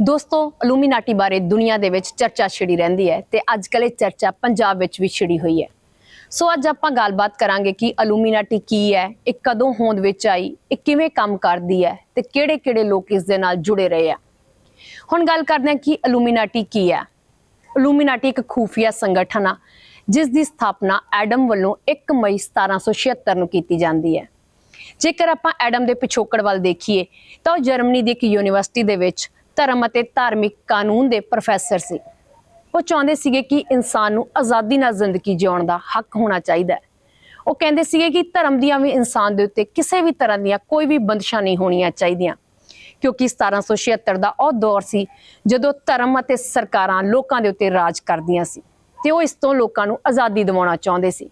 ਦੋਸਤੋ ਅਲੂਮੀਨਾਟੀ ਬਾਰੇ ਦੁਨੀਆ ਦੇ ਵਿੱਚ ਚਰਚਾ ਛਿੜੀ ਰਹਿੰਦੀ ਹੈ ਤੇ ਅੱਜ ਕੱਲ੍ਹ ਇਹ ਚਰਚਾ ਪੰਜਾਬ ਵਿੱਚ ਵੀ ਛਿੜੀ ਹੋਈ ਹੈ। ਸੋ ਅੱਜ ਆਪਾਂ ਗੱਲਬਾਤ ਕਰਾਂਗੇ ਕਿ ਅਲੂਮੀਨਾਟੀ ਕੀ ਹੈ, ਇਹ ਕਦੋਂ ਹੋਂਦ ਵਿੱਚ ਆਈ, ਇਹ ਕਿਵੇਂ ਕੰਮ ਕਰਦੀ ਹੈ ਤੇ ਕਿਹੜੇ-ਕਿਹੜੇ ਲੋਕ ਇਸ ਦੇ ਨਾਲ ਜੁੜੇ ਰਹੇ ਆ। ਹੁਣ ਗੱਲ ਕਰਦੇ ਹਾਂ ਕਿ ਅਲੂਮੀਨਾਟੀ ਕੀ ਹੈ। ਅਲੂਮੀਨਾਟੀ ਇੱਕ ਖੂਫੀਆ ਸੰਗਠਨ ਆ, ਜਿਸ ਦੀ ਸਥਾਪਨਾ ਐਡਮ ਵੱਲੋਂ 1 ਮਈ 1776 ਨੂੰ ਕੀਤੀ ਜਾਂਦੀ ਹੈ। ਜੇਕਰ ਆਪਾਂ ਐਡਮ ਦੇ ਪਿਛੋਕੜ ਵੱਲ ਦੇਖੀਏ, ਤਾਂ ਉਹ ਜਰਮਨੀ ਦੀ ਇੱਕ ਯੂਨੀਵਰਸਿਟੀ ਦੇ ਵਿੱਚ ਧਰਮ ਅਤੇ ਧਾਰਮਿਕ ਕਾਨੂੰਨ ਦੇ ਪ੍ਰੋਫੈਸਰ ਸੀ। ਉਹ ਚਾਹੁੰਦੇ ਸੀਗੇ ਕਿ ਇਨਸਾਨ ਨੂੰ ਆਜ਼ਾਦੀ ਨਾਲ ਜ਼ਿੰਦਗੀ ਜਿਉਣ ਦਾ ਹੱਕ ਹੋਣਾ ਚਾਹੀਦਾ ਹੈ। ਉਹ ਕਹਿੰਦੇ ਸੀਗੇ ਕਿ ਧਰਮ ਦੀਆਂ ਵੀ ਇਨਸਾਨ ਦੇ ਉੱਤੇ ਕਿਸੇ ਵੀ ਤਰ੍ਹਾਂ ਦੀਆਂ ਕੋਈ ਵੀ ਬੰਦਸ਼ਾਂ ਨਹੀਂ ਹੋਣੀਆਂ ਚਾਹੀਦੀਆਂ। ਕਿਉਂਕਿ 1776 ਦਾ ਉਹ ਦੌਰ ਸੀ ਜਦੋਂ ਧਰਮ ਅਤੇ ਸਰਕਾਰਾਂ ਲੋਕਾਂ ਦੇ ਉੱਤੇ ਰਾਜ ਕਰਦੀਆਂ ਸੀ ਤੇ ਉਹ ਇਸ ਤੋਂ ਲੋਕਾਂ ਨੂੰ ਆਜ਼ਾਦੀ ਦਿਵਾਉਣਾ ਚਾਹੁੰਦੇ ਸੀ।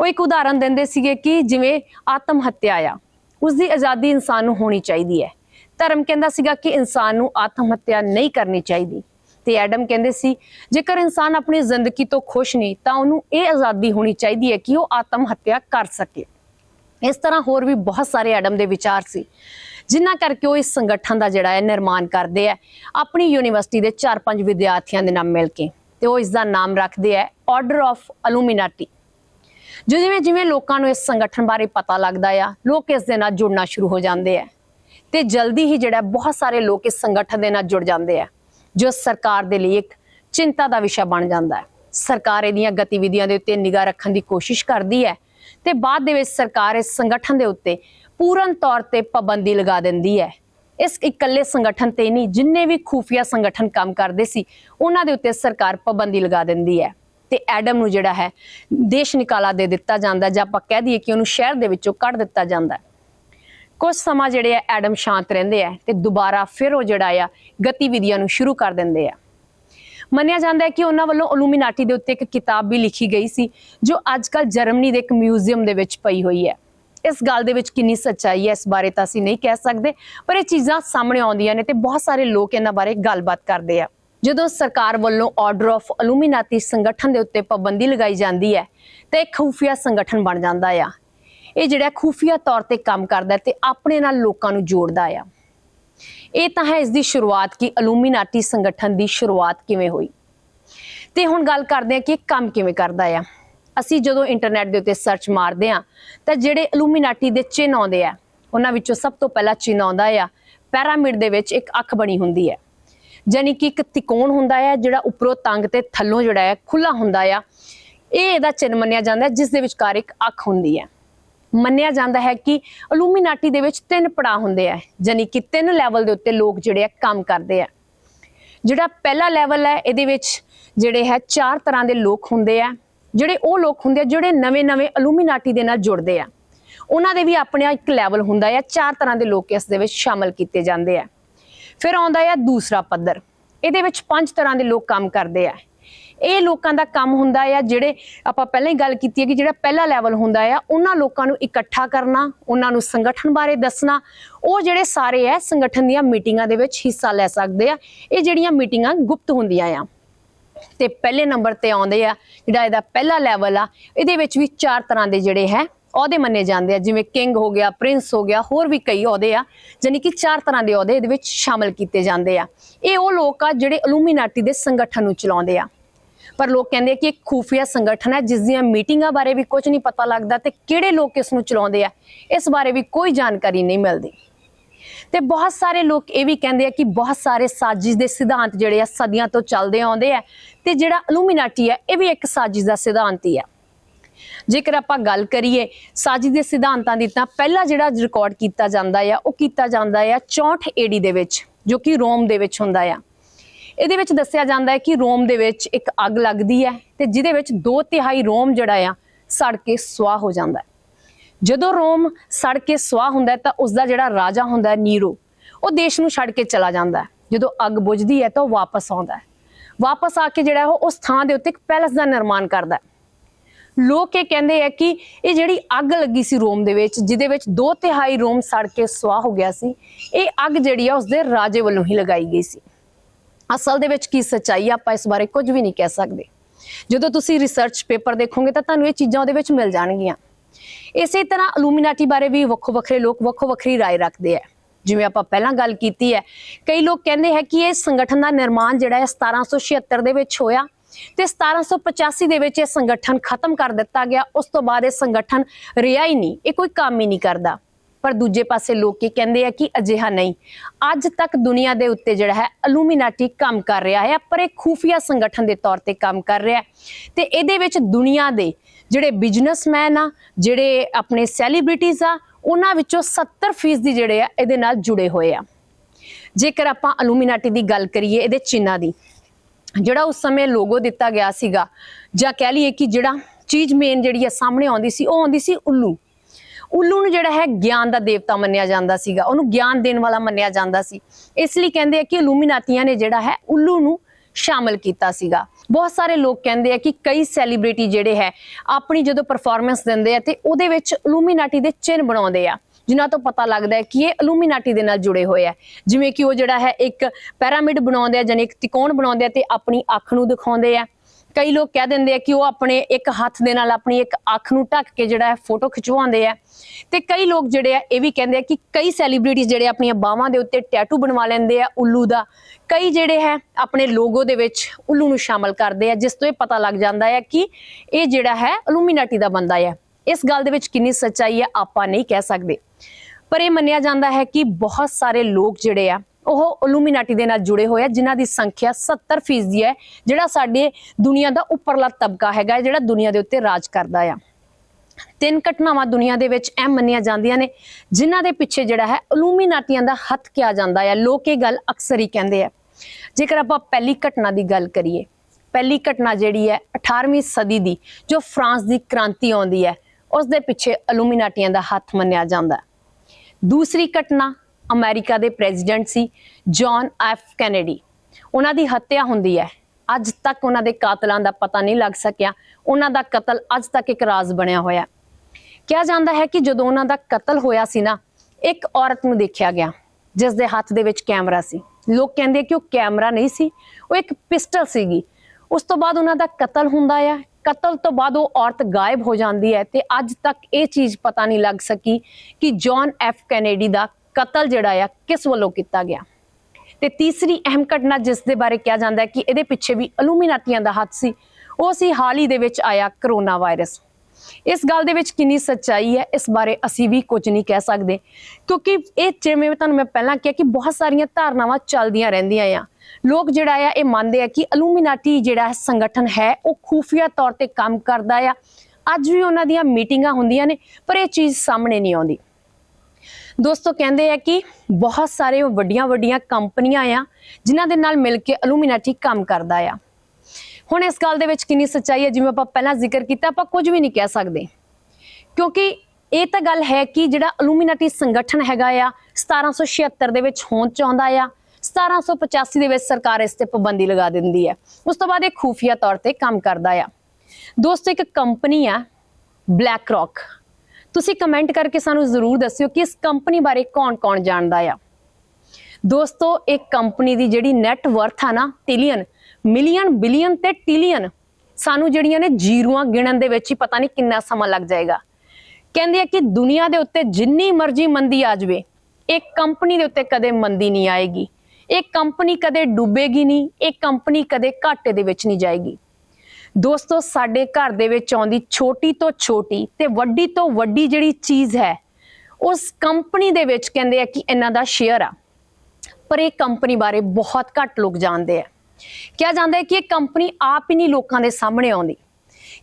ਉਹ ਇੱਕ ਉਦਾਹਰਨ ਦਿੰਦੇ ਸੀਗੇ ਕਿ ਜਿਵੇਂ ਆਤਮ ਹੱਤਿਆ ਆ ਉਸ ਦੀ ਆਜ਼ਾਦੀ ਇਨਸਾਨ ਨੂੰ ਹੋਣੀ ਚਾਹੀਦੀ ਹੈ। ਧਰਮ ਕਹਿੰਦਾ ਸੀਗਾ ਕਿ ਇਨਸਾਨ ਨੂੰ ਆਤਮ ਹੱਤਿਆ ਨਹੀਂ ਕਰਨੀ ਚਾਹੀਦੀ। ਤੇ ਐਡਮ ਕਹਿੰਦੇ ਸੀ, ਜੇਕਰ ਇਨਸਾਨ ਆਪਣੀ ਜ਼ਿੰਦਗੀ ਤੋਂ ਖੁਸ਼ ਨਹੀਂ, ਤਾਂ ਉਹਨੂੰ ਇਹ ਆਜ਼ਾਦੀ ਹੋਣੀ ਚਾਹੀਦੀ ਹੈ ਕਿ ਉਹ ਆਤਮ ਹੱਤਿਆ ਕਰ ਸਕੇ। ਇਸ ਤਰ੍ਹਾਂ ਹੋਰ ਵੀ ਬਹੁਤ ਸਾਰੇ ਐਡਮ ਦੇ ਵਿਚਾਰ ਸੀ, ਜਿਨ੍ਹਾਂ ਕਰਕੇ ਉਹ ਇਸ ਸੰਗਠਨ ਦਾ ਜਿਹੜਾ ਹੈ ਨਿਰਮਾਣ ਕਰਦੇ ਆ ਆਪਣੀ ਯੂਨੀਵਰਸਿਟੀ ਦੇ 4-5 ਵਿਦਿਆਰਥੀਆਂ ਦੇ ਨਾਲ ਮਿਲ ਕੇ ਤੇ ਉਹ ਇਸ ਦਾ ਨਾਮ ਰੱਖਦੇ ਆ ਆਰਡਰ ਆਫ ਇਲੂਮੀਨਾਟੀ ਜਿਵੇਂ ਜਿਵੇਂ ਲੋਕਾਂ ਨੂੰ ਇਸ ਸੰਗਠਨ ਬਾਰੇ ਪਤਾ ਲੱਗਦਾ ਆ, ਲੋਕ ਇਸ ਦੇ ਨਾਲ ਜੁੜਨਾ ਸ਼ੁਰੂ ਹੋ ਜਾਂਦੇ ਆ ਤੇ ਜਲਦੀ ਹੀ ਜਿਹੜਾ ਬਹੁਤ ਸਾਰੇ ਲੋਕ ਇਸ ਸੰਗਠਨ ਦੇ ਨਾਲ ਜੁੜ ਜਾਂਦੇ ਆ, ਜੋ ਸਰਕਾਰ ਦੇ ਲਈ ਇੱਕ ਚਿੰਤਾ ਦਾ ਵਿਸ਼ਾ ਬਣ ਜਾਂਦਾ ਹੈ। ਸਰਕਾਰ ਇਹਦੀਆਂ ਗਤੀਵਿਧੀਆਂ ਦੇ ਉੱਤੇ ਨਿਗਾਹ ਰੱਖਣ ਦੀ ਕੋਸ਼ਿਸ਼ ਕਰਦੀ ਹੈ ਤੇ ਬਾਅਦ ਦੇ ਵਿੱਚ ਸਰਕਾਰ ਇਸ ਸੰਗਠਨ ਦੇ ਉੱਤੇ ਪੂਰਨ ਤੌਰ ਤੇ ਪਾਬੰਦੀ ਲਗਾ ਦਿੰਦੀ ਹੈ। ਇਸ ਇਕੱਲੇ ਸੰਗਠਨ ਤੇ ਨਹੀਂ, ਜਿੰਨੇ ਵੀ ਖੂਫੀਆ ਸੰਗਠਨ ਕੰਮ ਕਰਦੇ ਸੀ, ਉਹਨਾਂ ਦੇ ਉੱਤੇ ਸਰਕਾਰ ਪਾਬੰਦੀ ਲਗਾ ਦਿੰਦੀ ਹੈ। ਤੇ ਐਡਮ ਨੂੰ ਜਿਹੜਾ ਹੈ, ਦੇਸ਼ ਨਿਕਾਲਾ ਦੇ ਦਿੱਤਾ ਜਾਂਦਾ ਜਾਂ ਆਪਾਂ ਕਹਿ ਦਈਏ ਕਿ ਉਹਨੂੰ ਸ਼ਹਿਰ ਦੇ ਵਿੱਚੋਂ ਕੱਢ ਦਿੱਤਾ ਜਾਂਦਾ ਕੁਝ ਸਮਾਂ ਜਿਹੜੇ ਆ, ਐਡਮ ਸ਼ਾਂਤ ਰਹਿੰਦੇ ਆ ਤੇ ਦੁਬਾਰਾ ਫਿਰ ਉਹ ਜਿਹੜਾ ਆ, ਗਤੀਵਿਧੀਆਂ ਨੂੰ ਸ਼ੁਰੂ ਕਰ ਦਿੰਦੇ ਆ। ਮੰਨਿਆ ਜਾਂਦਾ ਹੈ ਕਿ ਉਹਨਾਂ ਵੱਲੋਂ ਇਲੂਮੀਨਾਟੀ ਦੇ ਉੱਤੇ ਇੱਕ ਕਿਤਾਬ ਵੀ ਲਿਖੀ ਗਈ ਸੀ, ਜੋ ਅੱਜਕੱਲ ਜਰਮਨੀ ਦੇ ਇੱਕ ਮਿਊਜ਼ੀਅਮ ਦੇ ਵਿੱਚ ਪਈ ਹੋਈ ਹੈ। ਇਸ ਗੱਲ ਦੇ ਵਿੱਚ ਕਿੰਨੀ ਸੱਚਾਈ ਹੈ, ਇਸ ਬਾਰੇ ਤਾਂ ਅਸੀਂ ਨਹੀਂ ਕਹਿ ਸਕਦੇ, ਪਰ ਇਹ ਚੀਜ਼ਾਂ ਸਾਹਮਣੇ ਆਉਂਦੀਆਂ ਨੇ ਤੇ ਬਹੁਤ ਸਾਰੇ ਲੋਕ ਇਹਨਾਂ ਬਾਰੇ ਗੱਲਬਾਤ ਕਰਦੇ ਆ। ਜਦੋਂ ਸਰਕਾਰ ਵੱਲੋਂ ਆਰਡਰ ਆਫ ਇਲੂਮੀਨਾਟੀ ਸੰਗਠਨ ਦੇ ਉੱਤੇ ਪਾਬੰਦੀ ਲਗਾਈ ਜਾਂਦੀ ਹੈ, ਤਾਂ ਇਹ ਖੂਫੀਆ ਸੰਗਠਨ ਬਣ ਜਾਂਦਾ ਆ। ਇਹ ਜਿਹੜਾ ਖੂਫੀਆ ਤੌਰ ਤੇ ਕੰਮ ਕਰਦਾ ਹੈ ਤੇ ਆਪਣੇ ਨਾਲ ਲੋਕਾਂ ਨੂੰ ਜੋੜਦਾ ਆ। ਇਹ ਤਾਂ ਹੈ ਇਸ ਦੀ ਸ਼ੁਰੂਆਤ ਕੀ ਅਲੂਮੀਨਾਟੀ ਸੰਗਠਨ ਦੀ ਸ਼ੁਰੂਆਤ ਕਿਵੇਂ ਹੋਈ। ਤੇ ਹੁਣ ਗੱਲ ਕਰਦੇ ਹਾਂ ਕਿ ਕੰਮ ਕਿਵੇਂ ਕਰਦਾ ਆ। ਅਸੀਂ ਜਦੋਂ ਇੰਟਰਨੈਟ ਦੇ ਉੱਤੇ ਸਰਚ ਮਾਰਦੇ ਆ ਤਾਂ ਜਿਹੜੇ ਅਲੂਮੀਨਾਟੀ ਦੇ ਚਿੰਨ੍ਹ ਆਉਂਦੇ ਆ, ਉਹਨਾਂ ਵਿੱਚੋਂ ਸਭ ਤੋਂ ਪਹਿਲਾ ਚਿੰਨ੍ਹ ਆਉਂਦਾ ਆ, ਪੈਰਾਮਿਡ ਦੇ ਵਿੱਚ ਇੱਕ ਅੱਖ ਬਣੀ ਹੁੰਦੀ ਹੈ। ਜਾਨੀ ਕਿ ਇੱਕ ਤਿਕੋਣ ਹੁੰਦਾ ਹੈ ਜਿਹੜਾ ਉੱਪਰੋਂ ਤੰਗ ਤੇ ਥੱਲੋਂ ਜਿਹੜਾ ਹੈ ਖੁੱਲਾ ਹੁੰਦਾ ਆ। ਇਹ ਇਹਦਾ ਚਿੰਨ੍ਹ ਮੰਨਿਆ ਜਾਂਦਾ ਜਿਸ ਦੇ ਵਿਚਕਾਰ ਇੱਕ ਅੱਖ ਹੁੰਦੀ ਹੈ। ਮੰਨਿਆ ਜਾਂਦਾ ਹੈ ਕਿ ਅਲੂਮੀਨਾਟੀ ਦੇ ਵਿੱਚ ਤਿੰਨ ਪੜਾਅ ਹੁੰਦੇ ਆ ਜਾਨੀ ਕਿ ਤਿੰਨ ਲੈਵਲ ਦੇ ਉੱਤੇ ਲੋਕ ਜਿਹੜੇ ਆ ਕੰਮ ਕਰਦੇ ਆ। ਜਿਹੜਾ ਪਹਿਲਾ ਲੈਵਲ ਹੈ, ਇਹਦੇ ਵਿੱਚ ਜਿਹੜੇ ਹੈ ਚਾਰ ਤਰ੍ਹਾਂ ਦੇ ਲੋਕ ਹੁੰਦੇ ਆ। ਜਿਹੜੇ ਉਹ ਲੋਕ ਹੁੰਦੇ ਆ, ਜਿਹੜੇ ਨਵੇਂ-ਨਵੇਂ ਅਲੂਮੀਨਾਟੀ ਦੇ ਨਾਲ ਜੁੜਦੇ ਆ। ਉਹਨਾਂ ਦੇ ਵੀ ਆਪਣੇ ਇੱਕ ਲੈਵਲ ਹੁੰਦਾ ਆ, ਚਾਰ ਤਰ੍ਹਾਂ ਦੇ ਲੋਕ ਇਸ ਦੇ ਵਿੱਚ ਸ਼ਾਮਲ ਕੀਤੇ ਜਾਂਦੇ ਆ। ਫਿਰ ਆਉਂਦਾ ਆ ਦੂਸਰਾ ਪੱਧਰ। ਇਹਦੇ ਵਿੱਚ ਪੰਜ ਤਰ੍ਹਾਂ ਦੇ ਲੋਕ ਕੰਮ ਕਰਦੇ ਆ। ਇਹ ਲੋਕਾਂ ਦਾ ਕੰਮ ਹੁੰਦਾ ਆ, ਜਿਹੜੇ ਆਪਾਂ ਪਹਿਲਾਂ ਹੀ ਗੱਲ ਕੀਤੀ ਹੈ ਕਿ ਜਿਹੜਾ ਪਹਿਲਾ ਲੈਵਲ ਹੁੰਦਾ ਆ, ਉਹਨਾਂ ਲੋਕਾਂ ਨੂੰ ਇਕੱਠਾ ਕਰਨਾ, ਉਹਨਾਂ ਨੂੰ ਸੰਗਠਨ ਬਾਰੇ ਦੱਸਣਾ, ਉਹ ਜਿਹੜੇ ਸਾਰੇ ਆ ਸੰਗਠਨ ਦੀਆਂ ਮੀਟਿੰਗਾਂ ਦੇ ਵਿੱਚ ਹਿੱਸਾ ਲੈ ਸਕਦੇ ਆ, ਇਹ ਜਿਹੜੀਆਂ ਮੀਟਿੰਗਾਂ ਗੁਪਤ ਹੁੰਦੀਆਂ ਆ। ਤੇ ਪਹਿਲੇ ਨੰਬਰ ਤੇ ਆਉਂਦੇ ਆ, ਜਿਹੜਾ ਇਹਦਾ ਪਹਿਲਾ ਲੈਵਲ ਆ, ਇਹਦੇ ਵਿੱਚ ਵੀ ਚਾਰ ਤਰ੍ਹਾਂ ਦੇ ਜਿਹੜੇ ਹੈ, ਅਹੁਦੇ ਮੰਨੇ ਜਾਂਦੇ ਆ, ਜਿਵੇਂ ਕਿੰਗ ਹੋ ਗਿਆ, ਪ੍ਰਿੰਸ ਹੋ ਗਿਆ, ਹੋਰ ਵੀ ਕਈ ਅਹੁਦੇ ਆ ਜਾਨੀ ਕਿ ਚਾਰ ਤਰ੍ਹਾਂ ਦੇ ਅਹੁਦੇ ਇਹਦੇ ਵਿੱਚ ਸ਼ਾਮਲ ਕੀਤੇ ਜਾਂਦੇ ਆ। ਇਹ ਉਹ ਲੋਕ ਆ ਜਿਹੜੇ ਇਲੂਮੀਨਾਟੀ ਦੇ ਸੰਗਠਨ ਨੂੰ ਚਲਾਉਂਦੇ ਆ। ਪਰ ਲੋਕ ਕਹਿੰਦੇ ਆ ਕਿ ਇੱਕ ਖੂਫੀਆ ਸੰਗਠਨ ਹੈ, ਜਿਸ ਦੀਆਂ ਮੀਟਿੰਗਾਂ ਬਾਰੇ ਵੀ ਕੁਝ ਨਹੀਂ ਪਤਾ ਲੱਗਦਾ ਤੇ ਕਿਹੜੇ ਲੋਕ ਇਸ ਨੂੰ ਚਲਾਉਂਦੇ ਆ, ਇਸ ਬਾਰੇ ਵੀ ਕੋਈ ਜਾਣਕਾਰੀ ਨਹੀਂ ਮਿਲਦੀ। ਤੇ ਬਹੁਤ ਸਾਰੇ ਲੋਕ ਇਹ ਵੀ ਕਹਿੰਦੇ ਆ ਕਿ ਬਹੁਤ ਸਾਰੇ ਸਾਜ਼ਿਸ਼ ਦੇ ਸਿਧਾਂਤ ਜਿਹੜੇ ਆ ਸਦੀਆਂ ਤੋਂ ਚੱਲਦੇ ਆਉਂਦੇ ਆ ਤੇ ਜਿਹੜਾ ਅਲੂਮੀਨਾਟੀ ਆ, ਇਹ ਵੀ ਇੱਕ ਸਾਜ਼ਿਸ਼ ਦਾ ਸਿਧਾਂਤ ਹੀ ਆ। ਜੇਕਰ ਆਪਾਂ ਗੱਲ ਕਰੀਏ ਸਾਜ਼ਿਸ਼ ਦੇ ਸਿਧਾਂਤਾਂ ਦੀ ਤਾਂ ਪਹਿਲਾ ਜਿਹੜਾ ਰਿਕਾਰਡ ਕੀਤਾ ਜਾਂਦਾ ਆ, ਉਹ ਕੀਤਾ ਜਾਂਦਾ ਆ 64 ਏਡੀ ਦੇ ਵਿੱਚ, ਜੋ ਕਿ ਰੋਮ ਦੇ ਵਿੱਚ ਹੁੰਦਾ ਆ। ਇਹਦੇ ਵਿੱਚ ਦੱਸਿਆ ਜਾਂਦਾ ਹੈ ਕਿ ਰੋਮ ਦੇ ਵਿੱਚ ਇੱਕ ਅੱਗ ਲੱਗਦੀ ਹੈ ਤੇ ਜਿਹਦੇ ਵਿੱਚ ਦੋ ਤਿਹਾਈ ਰੋਮ ਜਿਹੜਾ ਆ, ਸੜ ਕੇ ਸੁਆਹ ਹੋ ਜਾਂਦਾ ਹੈ। ਜਦੋਂ ਰੋਮ ਸੜ ਕੇ ਸੁਆਹ ਹੁੰਦਾ ਤਾਂ ਉਸ ਦਾ ਜਿਹੜਾ ਰਾਜਾ ਹੁੰਦਾ ਨੀਰੋ, ਉਹ ਦੇਸ਼ ਨੂੰ ਛੱਡ ਕੇ ਚਲਾ ਜਾਂਦਾ ਹੈ। ਜਦੋਂ ਅੱਗ ਬੁਝਦੀ ਹੈ ਤਾਂ ਉਹ ਵਾਪਸ ਆਉਂਦਾ ਹੈ। ਵਾਪਸ ਆ ਕੇ ਜਿਹੜਾ ਉਹ, ਉਸ ਥਾਂ ਦੇ ਉੱਤੇ ਇੱਕ ਪੈਲਸ ਦਾ ਨਿਰਮਾਣ ਕਰਦਾ ਹੈ। ਲੋਕ ਇਹ ਕਹਿੰਦੇ ਆ ਕਿ ਇਹ ਜਿਹੜੀ ਅੱਗ ਲੱਗੀ ਸੀ ਰੋਮ ਦੇ ਵਿੱਚ, ਜਿਹਦੇ ਵਿੱਚ ਦੋ ਤਿਹਾਈ ਰੋਮ ਸੜ ਕੇ ਸੁਆਹ ਹੋ ਗਿਆ ਸੀ, ਇਹ ਅੱਗ ਜਿਹੜੀ ਆ ਉਸਦੇ ਰਾਜੇ ਵੱਲੋਂ ਹੀ ਲਗਾਈ ਗਈ ਸੀ। ਅਸਲ ਦੇ ਵਿੱਚ ਕੀ ਸੱਚਾਈ ਆ ਆਪਾਂ ਇਸ ਬਾਰੇ ਕੁਝ ਵੀ ਨਹੀਂ ਕਹਿ ਸਕਦੇ ਜਦੋਂ ਤੁਸੀਂ ਰਿਸਰਚ ਪੇਪਰ ਦੇਖੋਗੇ ਤਾਂ ਤੁਹਾਨੂੰ ਇਹ ਚੀਜ਼ਾਂ ਉਹਦੇ ਵਿੱਚ ਮਿਲ ਜਾਣਗੀਆਂ ਇਸੇ ਤਰ੍ਹਾਂ ਇਲੂਮੀਨਾਟੀ ਬਾਰੇ ਵੀ ਵੱਖੋ ਵੱਖਰੇ ਲੋਕ ਵੱਖੋ ਵੱਖਰੀ رائے ਰੱਖਦੇ ਆ ਜਿਵੇਂ ਆਪਾਂ ਪਹਿਲਾਂ ਗੱਲ ਕੀਤੀ ਹੈ ਕਈ ਲੋਕ ਕਹਿੰਦੇ ਹੈ ਕਿ ਇਹ ਸੰਗਠਨ ਦਾ ਨਿਰਮਾਣ ਜਿਹੜਾ ਹੈ 1776 ਦੇ ਵਿੱਚ ਹੋਇਆ ਤੇ 1785 ਦੇ ਵਿੱਚ ਇਹ ਸੰਗਠਨ ਖਤਮ ਕਰ ਦਿੱਤਾ ਗਿਆ ਉਸ ਤੋਂ ਬਾਅਦ ਇਹ ਸੰਗਠਨ ਰਿਹਾ ਹੀ ਨਹੀਂ ਇਹ ਕੋਈ ਕੰਮ ਹੀ ਨਹੀਂ ਕਰਦਾ ਪਰ ਦੂਜੇ ਪਾਸੇ ਲੋਕ ਇਹ ਕਹਿੰਦੇ ਆ ਕਿ ਅਜਿਹਾ ਨਹੀਂ। ਅੱਜ ਤੱਕ ਦੁਨੀਆ ਦੇ ਉੱਤੇ ਜਿਹੜਾ ਹੈ ਅਲੂਮੀਨਾਟੀ ਕੰਮ ਕਰ ਰਿਹਾ ਹੈ, ਪਰ ਇਹ ਖੂਫੀਆ ਸੰਗਠਨ ਦੇ ਤੌਰ ਤੇ ਕੰਮ ਕਰ ਰਿਹਾ ਹੈ। ਤੇ ਇਹਦੇ ਵਿੱਚ ਦੁਨੀਆ ਦੇ ਜਿਹੜੇ ਬਿਜ਼ਨਸਮੈਨ ਆ, ਜਿਹੜੇ ਆਪਣੇ ਸੈਲੀਬ੍ਰਿਟੀਜ਼ ਆ, ਉਹਨਾਂ ਵਿੱਚੋਂ 70% ਦੀ ਜਿਹੜੇ ਆ, ਇਹਦੇ ਨਾਲ ਜੁੜੇ ਹੋਏ ਆ। ਜੇਕਰ ਆਪਾਂ ਅਲੂਮੀਨਾਟੀ ਦੀ ਗੱਲ ਕਰੀਏ ਇਹਦੇ ਚਿੰਨ੍ਹਾਂ ਦੀ, ਜਿਹੜਾ ਉਸ ਸਮੇਂ ਲੋਗੋ ਦਿੱਤਾ ਗਿਆ ਸੀਗਾ, ਜਾਂ ਕਹਿ ਲਈਏ ਕਿ ਜਿਹੜਾ ਚੀਜ਼ ਮੇਨ ਜਿਹੜੀ ਆ ਸਾਹਮਣੇ ਆਉਂਦੀ ਸੀ, ਉਹ ਆਉਂਦੀ ਸੀ ਉੱਲੂ। ਉੱਲੂ ਨੂੰ ਜਿਹੜਾ ਹੈ ਗਿਆਨ ਦਾ ਦੇਵਤਾ ਮੰਨਿਆ ਜਾਂਦਾ ਸੀਗਾ, ਉਹਨੂੰ ਗਿਆਨ ਦੇਣ ਵਾਲਾ ਮੰਨਿਆ ਜਾਂਦਾ ਸੀ। ਇਸ ਲਈ ਕਹਿੰਦੇ ਆ ਕਿ ਇਲੂਮੀਨਾਤੀਆਂ ਨੇ ਜਿਹੜਾ ਹੈ ਉੱਲੂ ਨੂੰ ਸ਼ਾਮਲ ਕੀਤਾ ਸੀਗਾ। ਬਹੁਤ ਸਾਰੇ ਲੋਕ ਕਹਿੰਦੇ ਆ ਕਿ ਕਈ ਸੈਲੀਬ੍ਰਿਟੀ ਜਿਹੜੇ ਹੈ, ਆਪਣੀ ਜਦੋਂ ਪਰਫਾਰਮੈਂਸ ਦਿੰਦੇ ਆ ਤੇ ਉਹਦੇ ਵਿੱਚ ਇਲੂਮੀਨਾਟੀ ਦੇ ਚਿੰਨ੍ਹ ਬਣਾਉਂਦੇ ਆ। ਜਿਨ੍ਹਾਂ ਤੋਂ ਪਤਾ ਲੱਗਦਾ ਹੈ ਕਿ ਇਹ ਇਲੂਮੀਨਾਟੀ ਦੇ ਨਾਲ ਜੁੜੇ ਹੋਏ ਆ। ਜਿਵੇਂ ਕਿ ਉਹ ਜਿਹੜਾ ਹੈ ਇੱਕ ਪੈਰਾਮਿਡ ਬਣਾਉਂਦੇ ਆ ਜਾਂ ਇੱਕ ਤਿਕੋਣ ਬਣਾਉਂਦੇ ਆ ਤੇ ਆਪਣੀ ਅੱਖ ਨੂੰ ਦਿਖਾਉਂਦੇ ਆ। ਕਈ ਲੋਕ ਕਹਿ ਦਿੰਦੇ ਆ ਕਿ ਉਹ ਆਪਣੇ ਇੱਕ ਹੱਥ ਦੇ ਨਾਲ ਆਪਣੀ ਇੱਕ ਅੱਖ ਨੂੰ ਢੱਕ ਕੇ ਜਿਹੜਾ ਹੈ ਫੋਟੋ ਖਿਚਵਾਉਂਦੇ ਆ। ਤੇ ਕਈ ਲੋਕ ਜਿਹੜੇ ਆ ਇਹ ਵੀ ਕਹਿੰਦੇ ਆ ਕਿ ਕਈ ਸੈਲੀਬ੍ਰਿਟੀਜ਼ ਜਿਹੜੇ ਆਪਣੀਆਂ ਬਾਹਾਂ ਦੇ ਉੱਤੇ ਟੈਟੂ ਬਣਵਾ ਲੈਂਦੇ ਆ ਉੱਲੂ ਦਾ। ਕਈ ਜਿਹੜੇ ਹੈ ਆਪਣੇ ਲੋਗੋ ਦੇ ਵਿੱਚ ਉੱਲੂ ਨੂੰ ਸ਼ਾਮਲ ਕਰਦੇ ਆ, ਜਿਸ ਤੋਂ ਇਹ ਪਤਾ ਲੱਗ ਜਾਂਦਾ ਹੈ ਕਿ ਇਹ ਜਿਹੜਾ ਹੈ ਇਲੂਮੀਨਾਟੀ ਦਾ ਬੰਦਾ ਹੈ ਇਸ ਗੱਲ ਦੇ ਵਿੱਚ ਕਿੰਨੀ ਸੱਚਾਈ ਹੈ ਆਪਾਂ ਨਹੀਂ ਕਹਿ ਸਕਦੇ। ਪਰ ਇਹ ਮੰਨਿਆ ਜਾਂਦਾ ਹੈ ਕਿ ਬਹੁਤ ਸਾਰੇ ਲੋਕ ਜਿਹੜੇ ਆ ਉਹ ਇਲੂਮੀਨਾਟੀ ਦੇ ਨਾਲ ਜੁੜੇ ਹੋਏ ਆ, ਜਿਨ੍ਹਾਂ ਦੀ ਸੰਖਿਆ 70% ਹੈ, ਜਿਹੜਾ ਸਾਡੇ ਦੁਨੀਆ ਦਾ ਉੱਪਰਲਾ ਤਬਕਾ ਹੈਗਾ, ਜਿਹੜਾ ਦੁਨੀਆ ਦੇ ਉੱਤੇ ਰਾਜ ਕਰਦਾ ਆ। ਤਿੰਨ ਘਟਨਾਵਾਂ ਦੁਨੀਆ ਦੇ ਵਿੱਚ ਅਹਿਮ ਮੰਨੀਆਂ ਜਾਂਦੀਆਂ ਨੇ, ਜਿਨ੍ਹਾਂ ਦੇ ਪਿੱਛੇ ਜਿਹੜਾ ਹੈ ਇਲੂਮੀਨਾਟੀਆਂ ਦਾ ਹੱਥ ਕਿਹਾ ਜਾਂਦਾ ਆ, ਲੋਕ ਇਹ ਗੱਲ ਅਕਸਰ ਹੀ ਕਹਿੰਦੇ ਆ। ਜੇਕਰ ਆਪਾਂ ਪਹਿਲੀ ਘਟਨਾ ਦੀ ਗੱਲ ਕਰੀਏ, ਪਹਿਲੀ ਘਟਨਾ ਜਿਹੜੀ ਹੈ 18ਵੀਂ ਸਦੀ ਦੀ, ਜੋ ਫਰਾਂਸ ਦੀ ਕ੍ਰਾਂਤੀ ਆਉਂਦੀ ਹੈ ਉਸ ਦੇ ਪਿੱਛੇ ਇਲੂਮੀਨਾਟੀਆਂ ਦਾ ਹੱਥ ਮੰਨਿਆ ਜਾਂਦਾ। ਦੂਸਰੀ ਘਟਨਾ ਅਮਰੀਕਾ ਦੇ ਪ੍ਰੈਜ਼ੀਡੈਂਟ ਸੀ, ਜੌਨ ਐਫ ਕੈਨੇਡੀ। ਉਹਨਾਂ ਦੀ ਹੱਤਿਆ ਹੁੰਦੀ ਹੈ। ਅੱਜ ਤੱਕ ਉਹਨਾਂ ਦੇ ਕਾਤਲਾਂ ਦਾ ਪਤਾ ਨਹੀਂ ਲੱਗ ਸਕਿਆ। ਉਹਨਾਂ ਦਾ ਕਤਲ ਅੱਜ ਤੱਕ ਇੱਕ ਰਾਜ਼ ਬਣਿਆ ਹੋਇਆ ਕਿਹਾ ਜਾਂਦਾ ਹੈ ਕਿ ਜਦੋਂ ਉਹਨਾਂ ਦਾ ਕਤਲ ਹੋਇਆ ਸੀ ਨਾ, ਇੱਕ ਔਰਤ ਨੂੰ ਦੇਖਿਆ ਗਿਆ ਜਿਸ ਦੇ ਹੱਥ ਦੇ ਵਿੱਚ ਕੈਮਰਾ ਸੀ। ਲੋਕ ਕਹਿੰਦੇ ਕਿ ਉਹ ਕੈਮਰਾ ਨਹੀਂ ਸੀ, ਉਹ ਇੱਕ ਪਿਸਟਲ ਸੀਗੀ। ਉਸ ਤੋਂ ਬਾਅਦ ਉਹਨਾਂ ਦਾ ਕਤਲ ਹੁੰਦਾ ਹੈ ਕਤਲ ਤੋਂ ਬਾਅਦ ਉਹ ਔਰਤ ਗਾਇਬ ਹੋ ਜਾਂਦੀ ਹੈ ਤੇ ਅੱਜ ਤੱਕ ਇਹ ਚੀਜ਼ ਪਤਾ ਨਹੀਂ ਲੱਗ ਸਕੀ ਕਿ ਜੌਨ ਐਫ ਕੈਨੇਡੀ ਦਾ ਕਤਲ ਜਿਹੜਾ ਆ, ਕਿਸ ਵੱਲੋਂ ਕੀਤਾ ਗਿਆ? ਤੇ ਤੀਸਰੀ ਅਹਿਮ ਘਟਨਾ ਜਿਸ ਦੇ ਬਾਰੇ ਕਿਹਾ ਜਾਂਦਾ ਹੈ ਕਿ ਇਹਦੇ ਪਿੱਛੇ ਵੀ ਅਲੂਮੀਨਾਟੀਆਂ ਦਾ ਹੱਥ ਸੀ, ਉਹ ਸੀ ਹਾਲ ਹੀ ਦੇ ਵਿੱਚ ਆਇਆ ਕਰੋਨਾ ਵਾਇਰਸ। ਇਸ ਗੱਲ ਦੇ ਵਿੱਚ ਕਿੰਨੀ ਸੱਚਾਈ ਹੈ, ਇਸ ਬਾਰੇ ਅਸੀਂ ਵੀ ਕੁਝ ਨਹੀਂ ਕਹਿ ਸਕਦੇ, ਕਿਉਂਕਿ ਇਹ ਜਿਵੇਂ ਤੁਹਾਨੂੰ ਮੈਂ ਪਹਿਲਾਂ ਕਿਹਾ ਕਿ ਬਹੁਤ ਸਾਰੀਆਂ ਧਾਰਨਾਵਾਂ ਚੱਲਦੀਆਂ ਰਹਿੰਦੀਆਂ ਆ। ਲੋਕ ਜਿਹੜਾ ਆ, ਇਹ ਮੰਨਦੇ ਆ ਕਿ ਅਲੂਮੀਨਾਟੀ ਜਿਹੜਾ ਸੰਗਠਨ ਹੈ, ਉਹ ਖੂਫੀਆ ਤੌਰ ਤੇ ਕੰਮ ਕਰਦਾ ਆ। ਅੱਜ ਵੀ ਉਹਨਾਂ ਦੀਆਂ ਮੀਟਿੰਗਾਂ ਹੁੰਦੀਆਂ ਨੇ, ਪਰ ਇਹ ਚੀਜ਼ ਸਾਹਮਣੇ ਨਹੀਂ ਆਉਂਦੀ। ਦੋਸਤੋ, ਕਹਿੰਦੇ ਆ ਕਿ ਬਹੁਤ ਸਾਰੇ ਵੱਡੀਆਂ ਵੱਡੀਆਂ ਕੰਪਨੀਆਂ ਆ, ਜਿਨ੍ਹਾਂ ਦੇ ਨਾਲ ਮਿਲ ਕੇ ਅਲੂਮੀਨਾਟੀ ਕੰਮ ਕਰਦਾ ਆ। ਹੁਣ ਇਸ ਗੱਲ ਦੇ ਵਿੱਚ ਕਿੰਨੀ ਸੱਚਾਈ ਹੈ ਜਿਵੇਂ ਆਪਾਂ ਪਹਿਲਾਂ ਜ਼ਿਕਰ ਕੀਤਾ, ਆਪਾਂ ਕੁਝ ਵੀ ਨਹੀਂ ਕਹਿ ਸਕਦੇ। ਕਿਉਂਕਿ ਇਹ ਤਾਂ ਗੱਲ ਹੈ ਕਿ ਜਿਹੜਾ ਅਲੂਮੀਨਾਟੀ ਸੰਗਠਨ ਹੈਗਾ ਆ 1776 ਦੇ ਵਿੱਚ ਹੋਂਦ ਚਾਹੁੰਦਾ ਆ 1785 ਦੇ ਵਿੱਚ ਸਰਕਾਰ ਇਸ ਤੇ ਪਾਬੰਦੀ ਲਗਾ ਦਿੰਦੀ ਹੈ ਉਸ ਤੋਂ ਬਾਅਦ ਇਹ ਖੂਫੀਆ ਤੌਰ ਤੇ ਕੰਮ ਕਰਦਾ ਆ। ਦੋਸਤੋ, ਇੱਕ ਕੰਪਨੀ ਆ ਬਲੈਕ ਰੌਕ ਤੁਸੀਂ ਕਮੈਂਟ ਕਰਕੇ ਸਾਨੂੰ ਜ਼ਰੂਰ ਦੱਸਿਓ ਕਿ ਇਸ ਕੰਪਨੀ ਬਾਰੇ ਕੌਣ-ਕੌਣ ਜਾਣਦਾ ਆ। ਦੋਸਤੋ, ਇਹ ਕੰਪਨੀ ਦੀ ਜਿਹੜੀ ਨੈਟ ਵਰਥ ਆ ਨਾ ਟਿਲੀਅਨ ਮਿਲੀਅਨ, ਬਿਲੀਅਨ ਤੇ ਟਿਲੀਅਨ, ਸਾਨੂੰ ਜਿਹੜੀਆਂ ਨੇ ਜ਼ੀਰੋਆਂ ਗਿਣਨ ਦੇ ਵਿੱਚ ਹੀ ਪਤਾ ਨਹੀਂ ਕਿੰਨਾ ਸਮਾਂ ਲੱਗ ਜਾਏਗਾ। ਕਹਿੰਦੇ ਆ ਕਿ ਦੁਨੀਆ ਦੇ ਉੱਤੇ ਜਿੰਨੀ ਮਰਜ਼ੀ ਮੰਦੀ ਆ ਜਾਵੇ, ਇਹ ਕੰਪਨੀ ਦੇ ਉੱਤੇ ਕਦੇ ਮੰਦੀ ਨਹੀਂ ਆਏਗੀ। ਇਹ ਕੰਪਨੀ ਕਦੇ ਡੁੱਬੇਗੀ ਨਹੀਂ, ਇਹ ਕੰਪਨੀ ਕਦੇ ਘਾਟੇ ਦੇ ਵਿੱਚ ਨਹੀਂ ਜਾਏਗੀ। ਦੋਸਤੋ, ਸਾਡੇ ਘਰ ਦੇ ਵਿੱਚ ਆਉਂਦੀ ਛੋਟੀ ਤੋਂ ਛੋਟੀ ਤੇ ਵੱਡੀ ਤੋਂ ਵੱਡੀ ਜਿਹੜੀ ਚੀਜ਼ ਹੈ, ਉਸ ਕੰਪਨੀ ਦੇ ਵਿੱਚ ਕਹਿੰਦੇ ਆ ਕਿ ਇਹਨਾਂ ਦਾ ਸ਼ੇਅਰ ਆ। ਪਰ ਇਹ ਕੰਪਨੀ ਬਾਰੇ ਬਹੁਤ ਘੱਟ ਲੋਕ ਜਾਣਦੇ ਆ। ਕਿਹਾ ਜਾਂਦਾ ਹੈ ਕਿ ਇਹ ਕੰਪਨੀ ਆਪ ਹੀ ਨਹੀਂ ਲੋਕਾਂ ਦੇ ਸਾਹਮਣੇ ਆਉਂਦੀ।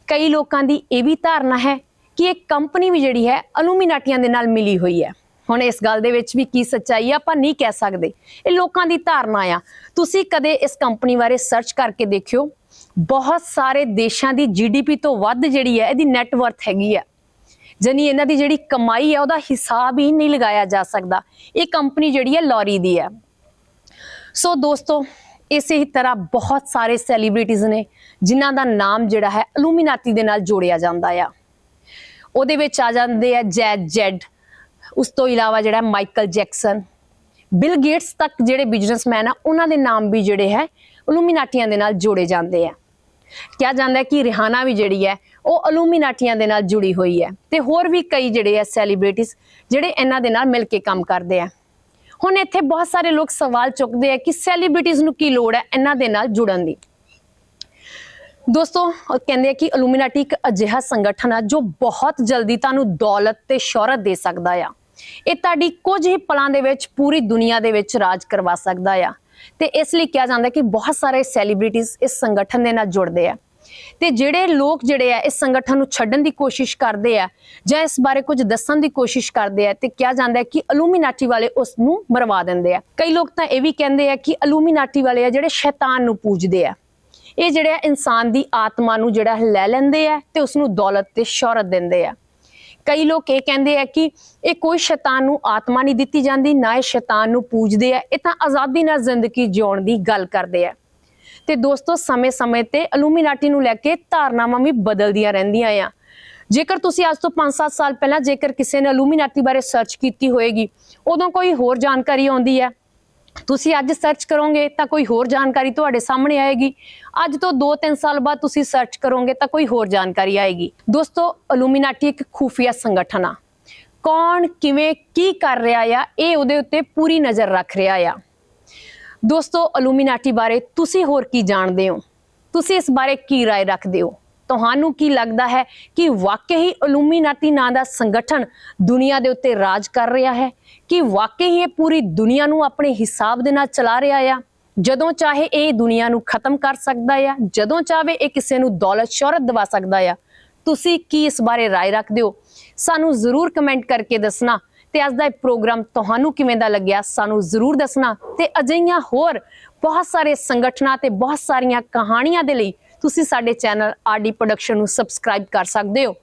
ਕਈ ਲੋਕਾਂ ਦੀ ਇਹ ਵੀ ਧਾਰਨਾ ਹੈ ਕਿ ਇਹ ਕੰਪਨੀ ਵੀ ਜਿਹੜੀ ਹੈ, ਅਲੂਮੀਨਾਟੀਆਂ ਦੇ ਨਾਲ ਮਿਲੀ ਹੋਈ ਹੈ। ਹੁਣ ਇਸ ਗੱਲ ਦੇ ਵਿੱਚ ਵੀ ਕੀ ਸੱਚਾਈ ਆ, ਆਪਾਂ ਨਹੀਂ ਕਹਿ ਸਕਦੇ। ਇਹ ਲੋਕਾਂ ਦੀ ਧਾਰਨਾ ਆ। ਤੁਸੀਂ ਕਦੇ ਇਸ ਕੰਪਨੀ ਬਾਰੇ ਸਰਚ ਕਰਕੇ ਦੇਖਿਓ। ਬਹੁਤ ਸਾਰੇ ਦੇਸ਼ਾਂ ਦੀ ਜੀਡੀਪੀ ਤੋਂ ਵੱਧ ਜਿਹੜੀ ਹੈ, ਇਹਦੀ ਨੈਟਵਰਥ ਹੈਗੀ ਹੈ। ਜਾਨੀ ਇਹਨਾਂ ਦੀ ਜਿਹੜੀ ਕਮਾਈ ਹੈ, ਉਹਦਾ ਹਿਸਾਬ ਹੀ ਨਹੀਂ ਲਗਾਇਆ ਜਾ ਸਕਦਾ। ਇਹ ਕੰਪਨੀ ਜਿਹੜੀ ਹੈ, ਲੋਰੀ ਦੀ ਹੈ। ਸੋ ਦੋਸਤੋ, ਇਸੇ ਹੀ ਤਰ੍ਹਾਂ ਬਹੁਤ ਸਾਰੇ ਸੈਲੀਬ੍ਰਿਟੀਜ਼ ਨੇ, ਜਿਨ੍ਹਾਂ ਦਾ ਨਾਮ ਜਿਹੜਾ ਹੈ ਅਲੂਮੀਨਾਤੀ ਦੇ ਨਾਲ ਜੋੜਿਆ ਜਾਂਦਾ ਆ। ਉਹਦੇ ਵਿੱਚ ਆ ਜਾਂਦੇ ਆ ਜੈਡ ਜੈਡ ਉਸ ਤੋਂ ਇਲਾਵਾ ਜਿਹੜਾ ਮਾਈਕਲ ਜੈਕਸਨ ਬਿਲ ਗੇਟਸ ਤੱਕ ਜਿਹੜੇ ਬਿਜ਼ਨਸਮੈਨ ਆ, ਉਹਨਾਂ ਦੇ ਨਾਮ ਵੀ ਜਿਹੜੇ ਹੈ ਅਲੂਮੀਨਾਟੀਆਂ ਦੇ ਨਾਲ ਜੋੜੇ ਜਾਂਦੇ ਆ। ਕਿਹਾ ਜਾਂਦਾ ਹੈ ਕਿ ਰਿਹਾਨਾ ਵੀ ਜਿਹੜੀ ਹੈ, ਉਹ ਇਲੂਮੀਨਾਟੀਆਂ ਦੇ ਨਾਲ ਜੁੜੀ ਹੋਈ ਹੈ ਤੇ ਹੋਰ ਵੀ ਕਈ ਜਿਹੜੇ ਆ ਸੈਲੀਬ੍ਰਿਟੀਜ਼ ਜਿਹੜੇ ਇਹਨਾਂ ਦੇ ਨਾਲ ਮਿਲ ਕੇ ਕੰਮ ਕਰਦੇ ਆ। ਹੁਣ ਇੱਥੇ ਬਹੁਤ ਸਾਰੇ ਲੋਕ ਸਵਾਲ ਚੁੱਕਦੇ ਆ ਕਿ ਸੈਲੀਬ੍ਰਿਟੀਜ਼ ਨੂੰ ਕੀ ਲੋੜ ਹੈ ਇਹਨਾਂ ਦੇ ਨਾਲ ਜੁੜਨ ਦੀ। ਦੋਸਤੋ ਕਹਿੰਦੇ ਆ ਕਿ ਅਲੂਮੀਨਾਟੀ ਇੱਕ ਅਜਿਹਾ ਸੰਗਠਨ ਆ ਜੋ ਬਹੁਤ ਜਲਦੀ ਤੁਹਾਨੂੰ ਦੌਲਤ ਤੇ ਸ਼ੋਹਰਤ ਦੇ ਸਕਦਾ ਆ। ਇਹ ਤੁਹਾਡੀ ਕੁਝ ਹੀ ਪਲਾਂ ਦੇ ਵਿੱਚ ਪੂਰੀ ਦੁਨੀਆ ਦੇ ਵਿੱਚ ਰਾਜ ਕਰਵਾ ਸਕਦਾ ਆ। ਤੇ ਇਸ ਲਈ ਕਿਹਾ ਜਾਂਦਾ ਕਿ ਬਹੁਤ ਸਾਰੇ ਸੈਲੀਬ੍ਰਿਟੀਜ਼ ਇਸ ਸੰਗਠਨ ਦੇ ਨਾਲ ਜੁੜਦੇ ਆ। ਤੇ ਜਿਹੜੇ ਲੋਕ ਜਿਹੜੇ ਆ, ਇਸ ਸੰਗਠਨ ਨੂੰ ਛੱਡਣ ਦੀ ਕੋਸ਼ਿਸ਼ ਕਰਦੇ ਆ ਜਾਂ ਇਸ ਬਾਰੇ ਕੁਝ ਦੱਸਣ ਦੀ ਕੋਸ਼ਿਸ਼ ਕਰਦੇ ਆ ਤੇ ਕਿਹਾ ਜਾਂਦਾ ਹੈ ਕਿ ਅਲੂਮੀਨਾਟੀ ਵਾਲੇ ਉਸ ਨੂੰ ਮਰਵਾ ਦਿੰਦੇ ਆ। ਕਈ ਲੋਕ ਤਾਂ ਇਹ ਵੀ ਕਹਿੰਦੇ ਆ ਕਿ ਅਲੂਮੀਨਾਟੀ ਵਾਲੇ ਆ ਜਿਹੜੇ ਸ਼ੈਤਾਨ ਨੂੰ ਪੂਜਦੇ ਆ। ਇਹ ਜਿਹੜੇ ਆ ਇਨਸਾਨ ਦੀ ਆਤਮਾ ਨੂੰ ਜਿਹੜਾ ਲੈ ਲੈਂਦੇ ਆ ਤੇ ਉਸ ਨੂੰ ਦੌਲਤ ਤੇ ਸ਼ੌਹਰਤ ਦਿੰਦੇ ਆ। ਕਈ ਲੋਕ ਇਹ ਕਹਿੰਦੇ ਆ ਕਿ ਇਹ ਕੋਈ ਸ਼ੈਤਾਨ ਨੂੰ ਆਤਮਾ ਨਹੀਂ ਦਿੱਤੀ ਜਾਂਦੀ, ਨਾ ਇਹ ਸ਼ੈਤਾਨ ਨੂੰ ਪੂਜਦੇ ਆ। ਇਹ ਤਾਂ ਆਜ਼ਾਦੀ ਨਾਲ ਜ਼ਿੰਦਗੀ ਜਿਉਣ ਦੀ ਗੱਲ ਕਰਦੇ ਆ। ਤੇ ਦੋਸਤੋ, ਸਮੇਂ-ਸਮੇਂ ਤੇ ਅਲੂਮੀਨਾਟੀ ਨੂੰ ਲੈ ਕੇ ਧਾਰਨਾਵਾਂ ਵੀ ਬਦਲਦੀਆਂ ਰਹਿੰਦੀਆਂ ਆ। ਜੇਕਰ ਤੁਸੀਂ ਅੱਜ ਤੋਂ 5-7 ਸਾਲ ਪਹਿਲਾਂ ਜੇਕਰ ਕਿਸੇ ਨੇ ਅਲੂਮੀਨਾਟੀ ਬਾਰੇ ਸਰਚ ਕੀਤੀ ਹੋਏਗੀ, ਉਦੋਂ ਕੋਈ ਹੋਰ ਜਾਣਕਾਰੀ ਆਉਂਦੀ ਹੈ ਤੁਸੀਂ ਅੱਜ ਸਰਚ ਕਰੋਗੇ ਤਾਂ ਕੋਈ ਹੋਰ ਜਾਣਕਾਰੀ ਤੁਹਾਡੇ ਸਾਹਮਣੇ ਆਏਗੀ ਅੱਜ ਤੋਂ 2-3 ਸਾਲ ਬਾਅਦ ਤੁਸੀਂ ਸਰਚ ਕਰੋਗੇ ਤਾਂ ਕੋਈ ਹੋਰ ਜਾਣਕਾਰੀ ਆਏਗੀ ਦੋਸਤੋ ਇਲੂਮੀਨਾਟੀ ਇੱਕ ਖੂਫੀਆ ਸੰਗਠਨ ਆ ਕੌਣ ਕਿਵੇਂ ਕੀ ਕਰ ਰਿਹਾ ਆ ਇਹ ਉਹਦੇ ਉੱਤੇ ਪੂਰੀ ਨਜ਼ਰ ਰੱਖ ਰਿਹਾ ਆ ਦੋਸਤੋ ਇਲੂਮੀਨਾਟੀ ਬਾਰੇ ਤੁਸੀਂ ਹੋਰ ਕੀ ਜਾਣਦੇ ਹੋ ਤੁਸੀਂ ਇਸ ਬਾਰੇ ਕੀ رائے ਰੱਖਦੇ ਹੋ ਤੁਹਾਨੂੰ ਕੀ ਲੱਗਦਾ ਹੈ ਕਿ ਵਾਕਈ ਹੀ ਇਲੂਮੀਨਾਟੀ ਨਾਂ ਦਾ ਸੰਗਠਨ ਦੁਨੀਆ ਦੇ ਉੱਤੇ ਰਾਜ ਕਰ ਰਿਹਾ ਹੈ ਕਿ ਵਾਕਈ ਹੀ ਇਹ ਪੂਰੀ ਦੁਨੀਆ ਨੂੰ ਆਪਣੇ ਹਿਸਾਬ ਦੇ ਨਾਲ ਚਲਾ ਰਿਹਾ ਆ ਜਦੋਂ ਚਾਹੇ ਇਹ ਦੁਨੀਆ ਨੂੰ ਖਤਮ ਕਰ ਸਕਦਾ ਆ ਜਦੋਂ ਚਾਹੇ ਇਹ ਕਿਸੇ ਨੂੰ ਦੌਲਤ ਸ਼ੌਹਰਤ ਦਿਵਾ ਸਕਦਾ ਆ ਤੁਸੀਂ ਕੀ ਇਸ ਬਾਰੇ رائے ਰੱਖਦੇ ਹੋ ਸਾਨੂੰ ਜ਼ਰੂਰ ਕਮੈਂਟ ਕਰਕੇ ਦੱਸਣਾ ਤੇ ਅੱਜ ਦਾ ਇਹ ਪ੍ਰੋਗਰਾਮ ਤੁਹਾਨੂੰ ਕਿਵੇਂ ਦਾ ਲੱਗਿਆ ਸਾਨੂੰ ਜ਼ਰੂਰ ਦੱਸਣਾ ਤੇ ਅਜਿਹੀਆਂ ਹੋਰ ਬਹੁਤ ਸਾਰੇ ਸੰਗਠਨਾਂ ਤੇ ਬਹੁਤ ਸਾਰੀਆਂ ਕਹਾਣੀਆਂ ਦੇ ਲਈ ਤੁਸੀਂ ਸਾਡੇ ਚੈਨਲ ਆਰਡੀ ਪ੍ਰੋਡਕਸ਼ਨ ਨੂੰ ਸਬਸਕ੍ਰਾਈਬ ਕਰ ਸਕਦੇ ਹੋ।